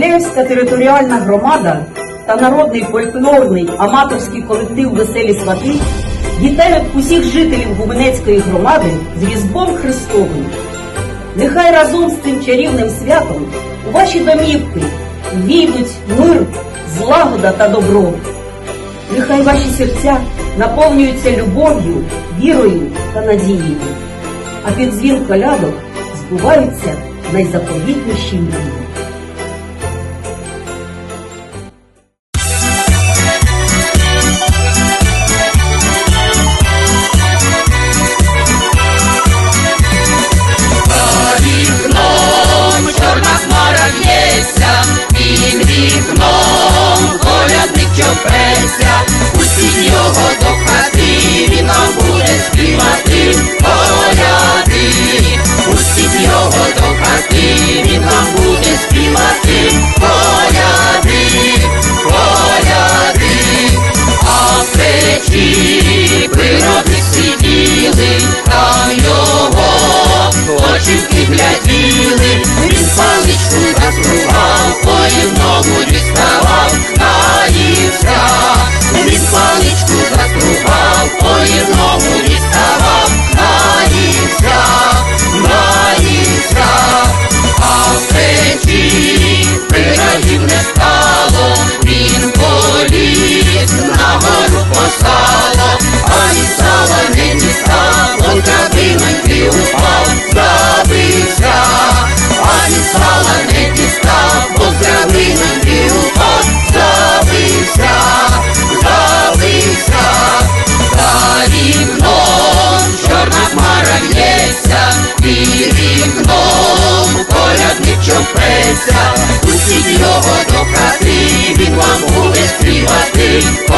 Миколаївська територіальна громада та народний фольклорний аматорський колектив Веселі свати вітають усіх жителів Губинецької громади з Різдвом Христовим. Нехай разом з цим чарівним святом у ваші домівки війдуть мир, злагода та добро. Нехай ваші серця наповнюються любов'ю, вірою та надією, а під дзвін колядок збуваються найзаповітніші мрії. Вікном колядник чопеться, усі його співати